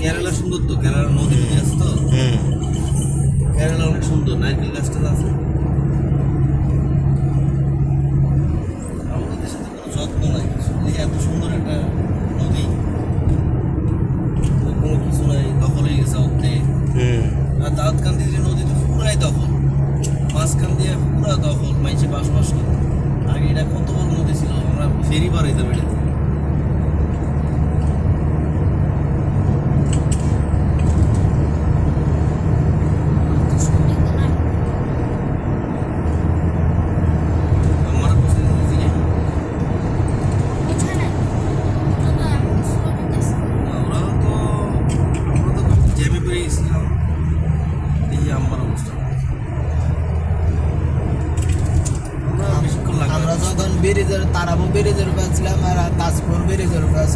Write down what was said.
কেরালা সুন্দর তো কেরালা নদী নদী আছে তো? কেরালা অনেক সুন্দর নারকেল গাছটা আছে। আমাদের দেশে কোনো যত্ন নাই এই এত সুন্দর একটা নদী। কোনো কিছু নাই দখল হয়ে গেছে আর দাঁতকান্দি যে নদী তো পুরাই দখল মাঝখান দিয়ে পুরা দখল মাইছে বাসবাস করে আগে এটা কত বড় নদী ছিল আমরা ফেরি বাড়াইতে বেড়ে আমার ব্রিজের তারাবো ব্রিজের উপর ছিলাম আর তাজপুর ব্রিজের উপর